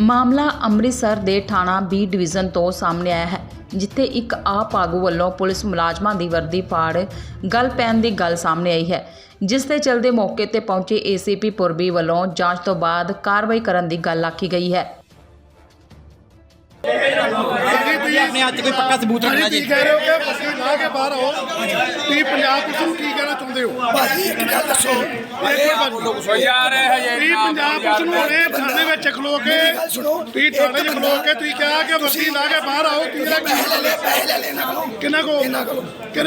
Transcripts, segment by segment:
ਮਾਮਲਾ ਅੰਮ੍ਰਿਤਸਰ ਦੇ ਥਾਣਾ ਬੀ ਡਿਵੀਜ਼ਨ ਤੋਂ ਸਾਹਮਣੇ ਆਇਆ ਹੈ, ਜਿੱਥੇ ਇੱਕ ਆਪ ਆਗੂ ਵੱਲੋਂ ਪੁਲਿਸ ਮੁਲਾਜ਼ਮਾਂ ਦੀ ਵਰਦੀ ਪਾੜ ਗੱਲ ਪੈਣ ਦੀ ਗੱਲ ਸਾਹਮਣੇ ਆਈ ਹੈ, ਜਿਸ ਦੇ ਚਲਦੇ ਮੌਕੇ ਤੇ ਪਹੁੰਚੇ ਏਸੀਪੀ ਪੁਰਬੀ ਵੱਲੋਂ ਜਾਂਚ ਤੋਂ ਬਾਅਦ ਕਾਰਵਾਈ ਕਰਨ ਦੀ ਗੱਲ ਆਖੀ ਗਈ ਹੈ। ਆਪਣੇ ਹੱਥ 'ਚ ਕੋਈ ਪੱਕਾ ਸਬੂਤ ਰੱਖਣਾ ਜੀ? ਤੁਸੀਂ ਕਹਿ ਰਹੇ ਹੋ ਕਿ ਤੁਸੀਂ ਲਾ ਕੇ ਬਾਹਰ ਆਓ। ਤੁਸੀਂ ਪੰਜਾਬ ਪੁਲਿਸ ਨੂੰ ਕੀ ਕਹਿਣਾ ਚਾਹੁੰਦੇ ਹੋ? ਭਾਜੀ ਇੱਕ ਗੱਲ ਦੱਸੋ। ਯਾਰ ਇਹ ਹਜੇ ਤੁਸੀਂ ਪੰਜਾਬ ਪੁਲਿਸ ਨੂੰ ਹੁਣੇ ਥਾਣੇ ਵਿੱਚ ਖਲੋ ਕੇ ਤੁਸੀਂ ਥਾਣੇ 'ਚ ਖਲੋ ਕੇ ਤੁਸੀਂ ਕਿਹਾ ਕਿ ਵਰਦੀ ਲਾ ਕੇ ਬਾਹਰ ਆਓ ਤੁਸੀਂ ਪੈਸੇ ਲੈ ਲੈ ਪੈਸੇ ਕਿੰਨਾ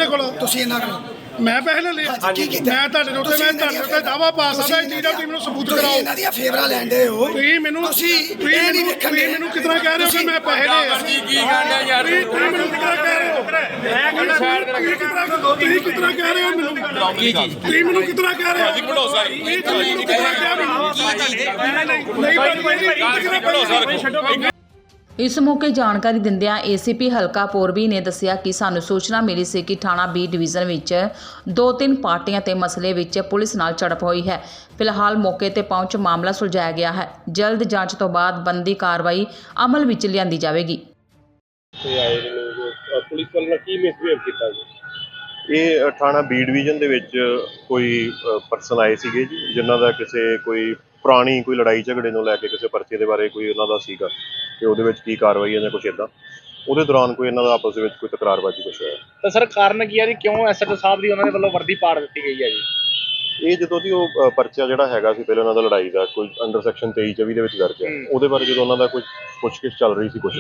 ਕੋਲ? ਤੁਸੀਂ ਇਹਨਾਂ ਕੋਲੋਂ। ਮੈਂ ਪੈਸੇ ਲੈ ਲਏ। ਹਾਂਜੀ, ਕੀ ਕੀਤਾ? ਮੈਂ ਤੁਹਾਡੇ ਉੱਤੇ ਮੈਂ ਤੁਹਾਡੇ ਉੱਤੇ ਦਾਵਾ ਪਾ ਸਕਦਾ ਇਹ ਚੀਜ਼ ਦਾ ਤੁਸੀਂ ਮੈਨੂੰ ਸਬੂਤ ਤੁਸੀਂ ਕਰਾਓ। ਇਹਨਾਂ ਦੀਆਂ ਫੇਵਰਾਂ ਲੈਂਦੇ ਹੋ। ਤੁਸੀਂ ਮੈਨੂੰ ਤੁਸੀਂ ਤੁਸੀਂ ਇਹ ਨਹੀਂ ਮੈਨੂੰ ਵੇਖਣ ਤੁਸੀਂ ਦੇ। ਮੈਨੂੰ ਕਿਤਨਾ ਕਹਿ ਰਹੇ ਹੋ ਕਿ ਮੈਂ ਪੈਸੇ ਲਏ ਆ? ਕੀ ਕੀ ਕਹਿੰਦਾ ਯਾਰ? ਤੁਸੀਂ ਤੁਸੀਂ ਮੈਨੂੰ ਕਿਤਨਾ ਕਹਿ ਰਹੇ ਹੋ? ਤੁਸੀਂ ਕਿਤਨਾ ਤੁਸੀਂ ਕਿਤਨਾ ਕਹਿ ਰਹੇ ਹੋ ਮੈਨੂੰ? ਕੀ ਚੀਜ਼? ਤੁਸੀਂ ਮੈਨੂੰ ਕਿਤਨਾ ਕਹਿ ਰਹੇ ਹੋ? ਭਾਜੀ ਭੜੋਸਾ ਹੀ। ਤੁਸੀਂ ਮੈਨੂੰ ਕਿਤਨਾ ਕਹਿ ਰਹੇ ਹੋ ਨਹੀਂ ਭਾਜੀ ਭੜੋਸਾ ਇਸ ਮੌਕੇ ਜਾਣਕਾਰੀ ਦਿੰਦਿਆਂ ਏਸੀਪੀ ਹਲਕਾ ਪੋਰਬੀ ਨੇ ਦੱਸਿਆ ਕਿ ਸਾਨੂੰ ਸੂਚਨਾ ਮਿਲੀ ਸੀ ਕਿ ਥਾਣਾ ਬੀ ਡਿਵੀਜ਼ਨ ਵਿੱਚ ਦੋ ਤਿੰਨ ਪਾਰਟੀਆਂ ਤੇ ਮਸਲੇ ਵਿੱਚ ਪੁਲਿਸ ਨਾਲ ਝੜਪ ਹੋਈ ਹੈ। ਫਿਲਹਾਲ ਮੌਕੇ ਤੇ ਪਹੁੰਚ ਮਾਮਲਾ ਸੁਲਝਾਇਆ ਗਿਆ ਹੈ। ਜਲਦ ਜਾਂਚ ਤੋਂ ਬਾਅਦ ਬੰਦੀ ਕਾਰਵਾਈ ਅਮਲ ਵਿੱਚ ਲਿਆਂਦੀ ਜਾਵੇਗੀ। ਤੇ ਆਏ ਨੇ ਲੋਕ ਅਹ ਪੁਲਿਸ ਵੱਲ ਕੀ ਮਿਸਬੀਹੇਵ ਕੀਤਾ ਜੀ? ਇਹ ਅ, ਥਾਣਾ ਬੀ ਡਿਵੀਜ਼ਨ ਦੇ ਵਿੱਚ ਕੋਈ ਪਰਸਨ ਆਏ ਸੀਗੇ ਜੀ ਜਿਨ੍ਹਾਂ ਦਾ ਕਿਸੇ ਕੋਈ ਪੁਰਾਣੀ ਕੋਈ ਲੜਾਈ ਝਗੜੇ ਨੂੰ ਲੈ ਕੇ ਕਿਸੇ ਪਰਚੇ ਦੇ ਬਾਰੇ ਕੋਈ ਉਹਨਾਂ ਦਾ ਸੀਗਾ ਕਿ ਉਹਦੇ ਵਿੱਚ ਕੀ ਕਾਰਵਾਈ ਹੈ ਜਾਂ ਕੁਛ ਇਦਾਂ ਉਹਦੇ ਦੌਰਾਨ ਕੋਈ ਇਹਨਾਂ ਦਾ ਆਪਸ ਦੇ ਵਿੱਚ ਕੋਈ ਤਕਰਾਰਬਾਜ਼ੀ ਕੁਛ ਹੋਇਆ? ਤਾਂ ਸਰ ਕਾਰਨ ਕੀ ਆ ਜੀ? ਕਿਉਂ ਐਸਐਚਓ ਸਾਹਿਬ ਦੀ ਉਹਨਾਂ ਦੇ ਵੱਲੋਂ ਵਰਦੀ ਪਾੜ ਦਿੱਤੀ ਗਈ ਹੈ ਜੀ? ਇਹ ਜਦੋਂ ਦੀ ਉਹ ਅ, ਪਰਚਾ ਜਿਹੜਾ ਹੈਗਾ ਸੀ ਪਹਿਲਾਂ ਉਹਨਾਂ ਦਾ ਲੜਾਈ ਦਾ ਕੋਈ ਅੰਡਰ ਸੈਕਸ਼ਨ 23 24 ਦੇ ਵਿੱਚ ਦਰਜ ਹੈ ਹੂੰ। ਉਹਦੇ ਬਾਰੇ ਜਦੋਂ ਉਹਨਾਂ ਦਾ ਕੋਈ ਪੁੱਛਗਿੱਛ ਚੱਲ ਰਹੀ ਸੀ ਕੁਛ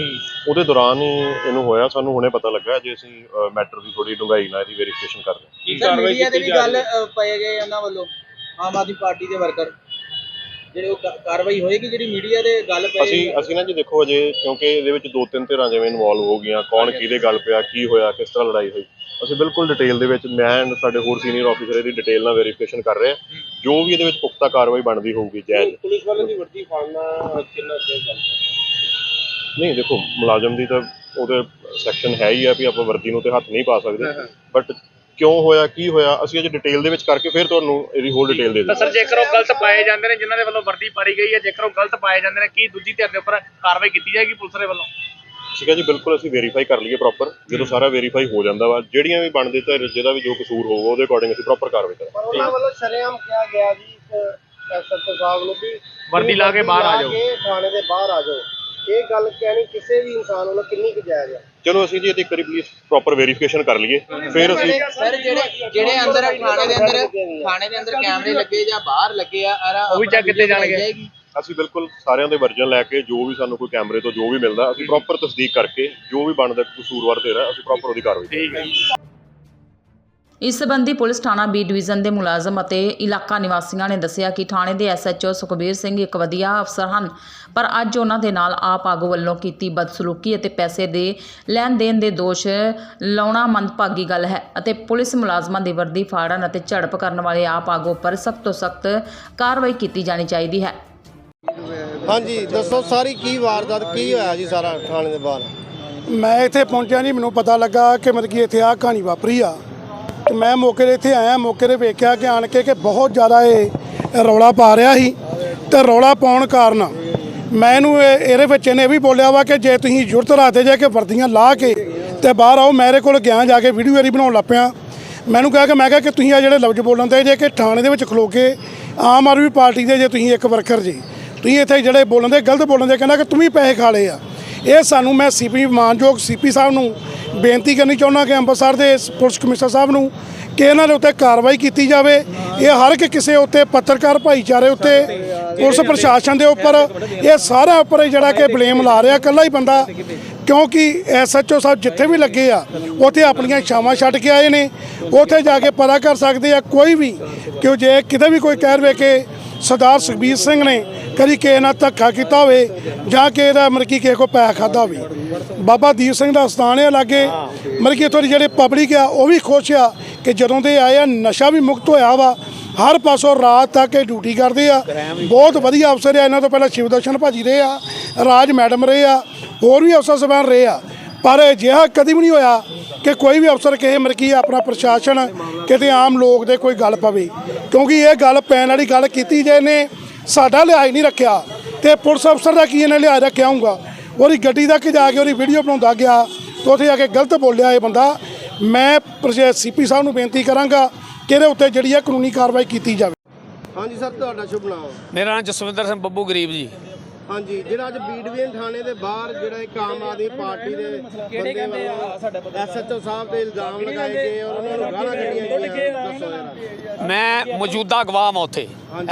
ਉਹਦੇ ਦੌਰਾਨ ਹੀ ਇਹਨੂੰ ਹੋਇਆ ਸਾਨੂੰ ਹੁਣੇ ਪਤਾ ਲੱਗਾ ਜੇ ਅਸੀਂ ਮੈਟਰ ਦੀ ਥੋੜੀ ਡੂੰਘਾਈ ਨਾਲ ਇਹਦੀ ਵੈਰੀਫਿਕੇਸ਼ਨ ਕਰਦੇ ਹਾਂ। ਕੀ ਸਰ ਕਾਰਵਾਈ ਮੀਡੀਆ ਦੇ ਕੀਤੀ ਵੀ ਜਾ ਗੱਲ ਰਹੀ ਹੈ? ਅ, ਪਏ ਗਏ ਉਹਨਾਂ ਵੱਲੋਂ ਆਮ ਆਦਮੀ ਪਾਰਟੀ ਦੇ ਵਰਕਰ ਜਿਹੜੇ ਉਹ ਕਾ- ਕਾਰਵਾਈ ਹੋਏਗੀ ਜਿਹੜੀ ਮੀਡੀਆ ਦੇ ਗੱਲ ਪਏ ਅਸੀਂ ਅਸੀਂ ਨਾ ਜੀ ਦੇਖੋ ਅਜੇ ਕਿਉਂਕਿ ਇਹਦੇ ਵਿੱਚ ਦੋ ਤਿੰਨ ਧਿਰਾਂ ਜਿਵੇਂ ਇਨਵੋਲਵ ਹੋ ਗਈਆਂ ਕੌਣ ਕਿਹਦੇ ਗੱਲ ਪਿਆ ਕੀ ਹੋਇਆ ਕਿਸ ਤਰ੍ਹਾਂ ਲੜਾਈ ਹੋਈ। ਅਸੀਂ ਬਿਲਕੁਲ ਡਿਟੇਲ ਦੇ ਵਿੱਚ ਮੈਂ and ਸਾਡੇ ਹੋਰ ਸੀਨੀਅਰ ਆਫੀਸਰ ਇਹਦੀ ਡਿਟੇਲ ਨਾਲ ਵੈਰੀਫਿਕੇਸ਼ਨ ਕਰ ਰਹੇ ਹਾਂ। ਜੋ ਵੀ ਇਹਦੇ ਵਿੱਚ ਪੁਖਤਾ ਕਾਰਵਾਈ ਬਣਦੀ ਹੋਊਗੀ ਜਾਇਜ਼ ਪੁਲਿਸ ਵਾਲਿਆਂ ਦੀ ਵਰਦੀ ਫਾੜਨਾ ਕਿੰਨਾ ਚਿਰ ਚੱਲ ਨਹੀਂ ਦੇਖੋ ਮੁਲਾਜ਼ਮ ਦੀ ਤਾਂ ਉਹਦੇ ਸੈਕਸ਼ਨ ਹੈ ਹੀ ਆ ਵੀ ਆਪਾਂ ਵਰਦੀ ਨੂੰ ਤੇ ਹੱਥ ਨਹੀਂ ਪਾ ਸਕਦੇ। ਬਟ ਕਿਉਂ ਹੋਇਆ ਕੀ ਹੋਇਆ ਅਸੀਂ ਅਜੇ ਡਿਟੇਲ ਦੇ ਵਿੱਚ ਕਰਕੇ ਫਿਰ ਤੁਹਾਨੂੰ ਇਹਦੀ ਹੋਰ ਡਿਟੇਲ ਦੇ ਤਾਂ ਸਰ ਦਿੰਦੇ ਜੇਕਰ ਉਹ ਗਲਤ ਪਾਏ ਜਾਂਦੇ ਨੇ ਜਿਨ੍ਹਾਂ ਦੇ ਵੱਲੋਂ ਵਰਦੀ ਪਾੜੀ ਗਈ ਹੈ ਜੇਕਰ ਉਹ ਗਲਤ ਪਾਏ ਜਾਂਦੇ ਨੇ ਕੀ ਦੂਜੀ ਧਿਰ ਦੇ ਉੱਪਰ ਕਾਰਵਾਈ ਕੀਤੀ ਜਾਏਗੀ ਪੁਲਿਸ ਦੇ ਵੱਲੋਂ? ਠੀਕ ਹੈ ਜੀ ਬਿਲਕੁਲ ਅਸੀਂ ਵੈਰੀਫਾਈ ਕਰ ਲਈਏ ਪ੍ਰੋਪਰ ਜਦੋਂ ਸਾਰਾ ਵੈਰੀਫਾਈ ਹੋ ਜਾਂਦਾ ਵਾ ਜਿਹੜੀਆਂ ਵੀ ਬਣਦੇ ਤਾਂ ਜਿਹਦਾ ਵੀ ਜੋ ਕਸੂਰ ਹੋਊਗਾ ਉਹਦੇ ਅਕੋਰਡਿੰਗ ਅਸੀਂ ਪ੍ਰੋਪਰ ਕਾਰਵਾਈ ਕਰਾਂਗੇ। ਪਰ ਉਹਨਾਂ ਵੱਲੋਂ ਸ਼ਰੇਆਮ ਕਿਹਾ ਗਿਆ ਜੀ ਐਸਐਚਓ ਸਾਹਿਬ ਨੂੰ ਵੀ ਵਰਦੀ ਲਾ ਕੇ ਬਾਹਰ ਆ ਜਾਓ। ਥਾਣੇ ਦੇ ਬਾਹਰ ਆ ਜਾਓ। ਇਹ ਗੱਲ ਕਹਿਣੀ ਕਿਸੇ ਵੀ ਇਨਸਾਨ ਵੱਲੋਂ ਕਿੰਨੀ ਕੁ ਜਾਇਜ਼ ਹੈ ਚਲੋ ਅਸੀਂ ਜੀ ਇਹਦੀ ਇੱਕ ਵਾਰੀ ਪਲੀਜ਼ ਪ੍ਰੋਪਰ ਵੈਰੀਫਿਕੇਸ਼ਨ ਕਰ ਲਈਏ। ਫਿਰ ਅਸੀਂ ਸਰ ਜਿਹੜੇ ਜਿਹੜੇ ਅੰਦਰ ਥਾਣੇ ਦੇ ਅੰਦਰ ਥਾਣੇ ਦੇ ਅੰਦਰ ਕੈਮਰੇ ਲੱਗੇ ਜਾਂ ਬਾਹਰ ਲੱਗੇ ਆ ਅਰਾ ਉਹ ਵੀ check ਕੀਤੇ ਜਾਣਗੇ। ਅਸੀਂ ਬਿਲਕੁਲ ਸਾਰਿਆਂ ਦੇ ਵਰਜਨ ਲੈ ਕੇ ਜੋ ਵੀ ਸਾਨੂੰ ਕੋਈ ਕੈਮਰੇ ਤੋਂ ਜੋ ਵੀ ਮਿਲਦਾ ਅਸੀਂ ਪ੍ਰੋਪਰ ਤਸਦੀਕ ਕਰਕੇ ਜੋ ਵੀ ਬਣਦਾ ਕਸੂਰਵਾਰ ਤੇਰਾ ਅਸੀਂ ਪ੍ਰੋਪਰ ਉਹਦੀ ਕਾਰਵਾਈ ਕਰਾਂਗੇ। ਠੀਕ ਹੈ। ਜੀ ਇਸ ਸੰਬੰਧੀ ਪੁਲਿਸ ਥਾਣਾ ਬੀ ਡਿਵੀਜ਼ਨ ਦੇ ਮੁਲਾਜ਼ਮ ਅਤੇ ਇਲਾਕਾ ਨਿਵਾਸੀਆਂ ਨੇ ਦੱਸਿਆ ਕਿ ਥਾਣੇ ਦੇ ਐਸਐਚਓ ਸੁਖਬੀਰ ਸਿੰਘ ਇੱਕ ਵਧੀਆ ਅਫਸਰ ਹਨ ਪਰ ਅੱਜ ਉਹਨਾਂ ਦੇ ਨਾਲ ਆਪ ਆਗੂ ਵੱਲੋਂ ਕੀਤੀ ਬਦਸਲੂਕੀ ਅਤੇ ਪੈਸੇ ਦੇ ਲੈਣ ਦੇਣ ਦੇ ਦੋਸ਼ ਲਾਉਣਾ ਮੰਦਭਾਗੀ ਗੱਲ ਹੈ ਅਤੇ ਪੁਲਿਸ ਮੁਲਾਜ਼ਮਾਂ ਦੀ ਵਰਦੀ ਫਾੜਨ ਅਤੇ ਝੜਪ ਕਰਨ ਵਾਲੇ ਆਪ ਆਗੂ ਉੱਪਰ ਸਖਤ ਤੋਂ ਸਖਤ ਕਾਰਵਾਈ ਕੀਤੀ ਜਾਣੀ ਚਾਹੀਦੀ ਹੈ। ਹਾਂਜੀ ਦੱਸੋ ਸਾਰੀ ਕੀ ਵਾਰਦਾਤ ਕੀ ਹੋਇਆ ਜੀ ਸਾਰਾ ਥਾਣੇ ਦੇ ਬਾਹਰ? ਮੈਂ ਇੱਥੇ ਪਹੁੰਚਿਆ ਨਹੀਂ ਮੈਨੂੰ ਪਤਾ ਲੱਗਾ ਕਿ ਮਤਲਬ ਕਿ ਇੱਥੇ ਆਹ ਕਹਾਣੀ ਵਾਪਰੀ ਆ। ਮੈਂ ਮੌਕੇ 'ਤੇ ਇੱਥੇ ਆਇਆ, ਮੌਕੇ 'ਤੇ ਵੇਖਿਆ ਕਿ ਆਣ ਕੇ ਕਿ ਬਹੁਤ ਜ਼ਿਆਦਾ ਇਹ ਰੌਲਾ ਪਾ ਰਿਹਾ ਸੀ ਤੇ ਰੌਲਾ ਪਾਉਣ ਕਾਰਨ ਮੈਂ ਇਹਨੂੰ ਇਹ- ਇਹਦੇ ਵਿੱਚ ਇਹਨੇ ਇਹ ਵੀ ਬੋਲਿਆ ਵਾ ਕਿ ਜੇ ਤੁਸੀਂ ਜ਼ਰੂਰਤ ਰੱਖਦੇ ਜੇ ਕਿ ਵਰਦੀਆਂ ਲਾ ਕੇ ਤੇ ਬਾਹਰ ਆਓ ਮੇਰੇ ਕੋਲ ਗਿਆ ਜਾ ਕੇ ਵੀਡੀਓ ਇਹਦੀ ਬਣਾਉਣ ਲੱਗ ਪਿਆ। ਮੈਨੂੰ ਕਿਹਾ ਕਿ ਮੈਂ ਕਿਹਾ ਕਿ ਤੁਸੀਂ ਆ ਜਿਹੜੇ ਲਫ਼ਜ਼ ਬੋਲਣ ਦੇ ਜੇ ਕਿ ਥਾਣੇ ਦੇ ਵਿੱਚ ਖਲੋ ਕੇ ਆਮ ਆਦਮੀ ਪਾਰਟੀ ਦੇ ਜੇ ਤੁਸੀਂ ਇੱਕ ਵਰਕਰ ਜੀ, ਤੁਸੀਂ ਇੱਥੇ ਜਿਹੜੇ ਬੋਲਣ ਦੇ, ਗਲਤ ਬੋਲਣ ਦੇ ਕਹਿੰਦਾ ਕਿ ਤੁਸੀਂ ਪੈਸੇ ਖਾ ਲਏ ਆ। ਇਹ ਸਾਨੂੰ ਮੈਂ ਸੀਪੀ ਮਾਨਯੋਗ ਸੀਪੀ ਸਾਹਿਬ ਨੂੰ ਬੇਨਤੀ ਕਰਨੀ ਚਾਹੁੰਦਾ ਕਿ ਅੰਮ੍ਰਿਤਸਰ ਦੇ ਇਸ ਪੁਲਿਸ ਕਮਿਸ਼ਨਰ ਸਾਹਿਬ ਨੂੰ ਕਿ ਇਹਨਾਂ ਦੇ ਉੱਤੇ ਕਾਰਵਾਈ ਕੀਤੀ ਜਾਵੇ। ਇਹ ਹਰ ਇੱਕ ਕਿਸੇ ਉੱਤੇ ਪੱਤਰਕਾਰ ਭਾਈਚਾਰੇ ਉੱਤੇ, ਪੁਲਿਸ ਪ੍ਰਸ਼ਾਸਨ ਦੇ ਉੱਪਰ, ਇਹ ਸਾਰਾ ਉੱਪਰ ਜਿਹੜਾ ਕਿ ਬਲੇਮ ਲਾ ਰਿਹਾ ਇਕੱਲਾ ਹੀ ਬੰਦਾ। ਕਿਉਂਕਿ ਐਸਐਚਓ ਸਾਹਿਬ ਜਿੱਥੇ ਵੀ ਲੱਗੇ ਆ, ਉੱਥੇ ਆਪਣੀਆਂ ਛਾਵਾਂ ਛੱਡ ਕੇ ਆਏ ਨੇ। ਉੱਥੇ ਜਾ ਕੇ ਪਤਾ ਕਰ ਸਕਦੇ ਆ, ਕੋਈ ਵੀ, ਕਿ ਜੇ ਕਿਤੇ ਵੀ ਕੋਈ ਕਹਿ ਰਵੇ ਕੇ ਸਰਦਾਰ ਸੁਖਬੀਰ ਸਿੰਘ ਨੇ ਕਦੀ ਕਿਸੇ ਨਾਲ ਧੱਕਾ ਕੀਤਾ ਹੋਵੇ ਜਾਂ ਕਿਸੇ ਦਾ ਮਤਲਬ ਕਿ ਕਿਸੇ ਕੋ ਪੈਸਾ ਖਾਦਾ ਹੋਵੇ। ਬਾਬਾ ਦੀਪ ਸਿੰਘ ਦਾ ਸਥਾਨ ਹੈ ਲਾਗੇ। ਮਤਲਬ ਕਿ ਇੱਥੋਂ ਦੀ ਜਿਹੜੇ ਪਬਲਿਕ ਆ, ਉਹ ਵੀ ਖੁਸ਼ ਆ ਕਿ ਜਦੋਂ ਦੇ ਆਏ ਆ, ਨਸ਼ਾ ਵੀ ਮੁਕਤ ਹੋਇਆ ਵਾ। ਹਰ ਪਾਸੋਂ ਰਾਤ ਤੱਕ ਇਹ ਡਿਊਟੀ ਕਰਦੇ ਆ। ਬਹੁਤ ਵਧੀਆ ਅਫਸਰ ਆ, ਇਹਨਾਂ ਤੋਂ ਪਹਿਲਾਂ ਸ਼ਿਵਦਰਸ਼ਨ ਭਾਜੀ ਰਹੇ ਆ, ਰਾਜ ਮੈਡਮ ਰਹੇ ਆ, ਹੋਰ ਵੀ ਅਫਸਰ ਸਬਾਨ ਰਹੇ ਆ। ਪਰ ਅਜਿਹਾ ਕਦੀ ਵੀ ਨਹੀਂ ਹੋਇਆ ਕਿ ਕੋਈ ਵੀ ਅਫਸਰ ਕਿਸੇ ਮਰਕੀ ਆਪਣਾ ਪ੍ਰਸ਼ਾਸਨ, ਕਿਤੇ ਆਮ ਲੋਕ ਦੇ ਕੋਈ ਗੱਲ ਪਵੇ। ਕਿਉਂਕਿ ਇਹ ਗੱਲ ਪੈਣ ਵਾਲੀ ਗੱਲ ਕੀਤੀ ਜੇ ਨੇ ਸਾਡਾ ਲਿਹਾਜ਼ ਨਹੀਂ ਰੱਖਿਆ। ਤੇ ਪੁਲਿਸ ਅਫਸਰ ਦਾ ਕੀ ਇਹਨੇ ਲਿਹਾਜ਼ ਰੱਖਿਆ ਹੋਊਗਾ? ਉਹਦੀ ਗੱਡੀ ਤੱਕ ਜਾ ਕੇ ਉਹਦੀ ਵੀਡੀਓ ਬਣਾਉਂਦਾ ਗਿਆ ਤੇ ਉੱਥੇ ਆ ਕੇ ਗਲਤ ਬੋਲਿਆ ਇਹ ਬੰਦਾ। ਮੈਂ ਸੀਪੀ ਸਾਹਿਬ ਨੂੰ ਬੇਨਤੀ ਕਰਾਂਗਾ ਕਿ ਇਹਦੇ ਉੱਤੇ ਜਿਹੜੀ ਹੈ ਕਾਨੂੰਨੀ ਕਾਰਵਾਈ ਕੀਤੀ ਜਾਵੇ। ਹਾਂਜੀ ਸਰ ਤੁਹਾਡਾ ਸ਼ੁਭ ਨਾਮ? ਮੇਰਾ ਨਾਮ ਜਸਵਿੰਦਰ ਸਿੰਘ ਬੱਬੂ ਗਰੀਬ ਜੀ। ਹਾਂਜੀ ਜਿਹੜਾ ਅੱਜ ਬੀਡਵੀਨ ਥਾਣੇ ਦੇ ਬਾਹਰ ਜਿਹੜਾ ਇੱਕ ਆਮ ਆਦਮੀ ਪਾਰਟੀ ਦੇ ਬੰਦੇ ਵੱਲੋਂ ਐਸਐਚਓ ਸਾਹਿਬ? ਤੇ ਇਲਜ਼ਾਮ ਲਗਾਏ ਗਏ ਔਰ ਉਹਨਾਂ ਨੂੰ ਗਾਲਾਂ ਕੱਢੀਆਂ ਗਈਆਂ। ਦੱਸੋ ਜਰਾ। ਮੈਂ ਮੌਜੂਦਾ ਗਵਾਹ ਹਾਂ ਉੱਥੇ।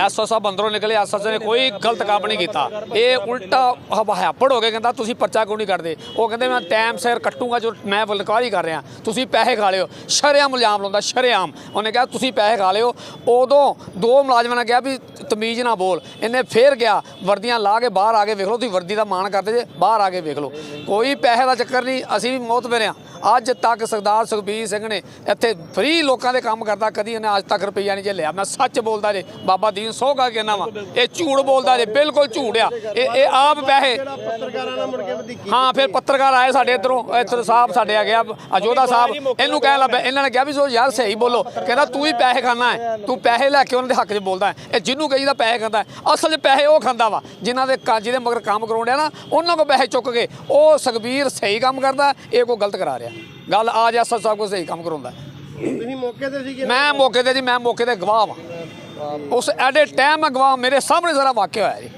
ਐਸਓ ਸਾਹਿਬ ਅੰਦਰੋਂ ਨਿਕਲੇ ਐਸਓ ਨੇ ਕੋਈ ਗਲਤ ਕੰਮ ਨਹੀਂ ਕੀਤਾ। ਇਹ ਉਲਟਾ ਹਵਾਪੜ ਹੋ ਕੇ ਕਹਿੰਦਾ ਤੁਸੀਂ ਪਰਚਾ ਕਿਉਂ ਨਹੀਂ ਕੱਢਦੇ ਉਹ ਕਹਿੰਦੇ ਮੈਂ ਟਾਈਮ ਸਿਰ ਕੱਟੂਗਾ ਜੋ ਮੈਂ ਬਲਕਾਰੀ ਕਰ ਰਿਹਾ। ਤੁਸੀਂ ਪੈਸੇ ਖਾ ਲਿਓ। ਸ਼ਰੇਆਮ ਇਲਜ਼ਾਮ ਲਾਉਂਦਾ ਸ਼ਰੇਆਮ। ਉਹਨੇ ਕਿਹਾ ਤੁਸੀਂ ਪੈਸੇ ਖਾ ਲਿਓ। ਉਦੋਂ ਦੋ ਮੁਲਾਜ਼ਮਾਂ ਨੇ ਕਿਹਾ ਵੀ ਤਮੀਜ਼ ਨਾ ਬੋਲ। ਇਹਨੇ ਫੇਰ ਗਿਆ ਵਰਦੀਆਂ ਲਾ ਕੇ ਬਾਹਰ ਆ ਕੇ ਵੇਖ ਲਓ, ਤੁਸੀਂ ਵਰਦੀ ਦਾ ਮਾਣ ਕਰਦੇ ਜੇ, ਬਾਹਰ ਆ ਕੇ ਵੇਖ ਲਓ। ਕੋਈ ਪੈਸੇ ਦਾ ਚੱਕਰ ਨਹੀਂ, ਅਸੀਂ ਵੀ ਮੌਤ ਆ ਅੱਜ ਤੱਕ ਸਰਦਾਰ ਸੁਖਬੀਰ ਸਿੰਘ ਨੇ ਇੱਥੇ ਫ੍ਰੀ ਲੋਕਾਂ ਦੇ ਕੰਮ ਕਰਦਾ ਕਦੀ ਇਹਨੇ ਅੱਜ ਤੱਕ ਰੁਪਈਆ ਨਹੀਂ ਝੱਲਿਆ ਮੈਂ ਸੱਚ ਬੋਲਦਾ ਜੇ ਬਾਬਾ ਦੀਨ ਸੋਹ ਕਾ ਕਹਿਣਾ ਵਾ। ਇਹ ਝੂਠ ਬੋਲਦਾ ਜੇ ਬਿਲਕੁਲ ਝੂਠ ਆ। ਇਹ ਇਹ ਆਪ ਪੈਸੇ ਜਿਹੜਾ ਪੱਤਰਕਾਰਾਂ ਨਾਲ ਮੁੜ ਕੇ ਵਧੀਕੀ ਹਾਂ ਫਿਰ ਪੱਤਰਕਾਰ ਆਏ ਸਾਡੇ ਇਧਰੋਂ ਇੱਧਰ ਸਾਹਿਬ ਸਾਡੇ ਆ ਗਿਆ ਅਜੋਦਾ ਸਾਹਿਬ ਇਹਨੂੰ ਕਹਿਣ ਲੱਗਾ ਇਹਨਾਂ ਨੇ ਕਿਹਾ ਵੀ ਸੋ ਯਾਰ ਸਹੀ ਬੋਲੋ। ਕਹਿੰਦਾ ਤੂੰ ਹੀ ਪੈਸੇ ਖਾਣਾ ਹੈ ਤੂੰ ਪੈਸੇ ਲੈ ਕੇ ਉਹਨਾਂ ਦੇ ਹੱਕ 'ਚ ਬੋਲਦਾ ਇਹ ਜਿਹਨੂੰ ਕਹੀਦਾ ਪੈਸੇ ਖਾਂਦਾ। ਅਸਲ 'ਚ ਪੈਸੇ ਉਹ ਖਾਂਦਾ ਵਾ ਜਿਨ੍ਹਾਂ ਦੇ ਜਿਹਦੇ ਮਗਰ ਕੰਮ ਕਰਾਉਂਦੇ ਆ ਨਾ ਉਹਨਾਂ ਕੋ ਪੈਸੇ ਚੁੱਕ ਕੇ ਉਹ ਸੁਖਬੀਰ ਸਹੀ ਕੰਮ ਕਰਦਾ ਇਹ ਕੋ ਗਲਤ ਕਰਾ ਰਿਹਾ। ਗੱਲ ਆ ਜਾ ਸਾਹਿਬ ਕੋ ਸਹੀ ਕੰਮ ਕਰਾਉਂਦਾ। ਤੁਸੀਂ ਮੌਕੇ ਤੇ ਸੀਗੇ ਮੈਂ ਮੌਕੇ ਤੇ ਜੀ ਮੈਂ ਮੌਕੇ ਤੇ ਗਵਾਹ ਵਾਂ। ਉਸ ਐਡੇ ਟਾਈਮ ਮੈਂ ਗਵਾਹ ਮੇਰੇ ਸਾਹਮਣੇ ਸਾਰਾ ਵਾਕਿਆ ਹੋਇਆ ਜੀ।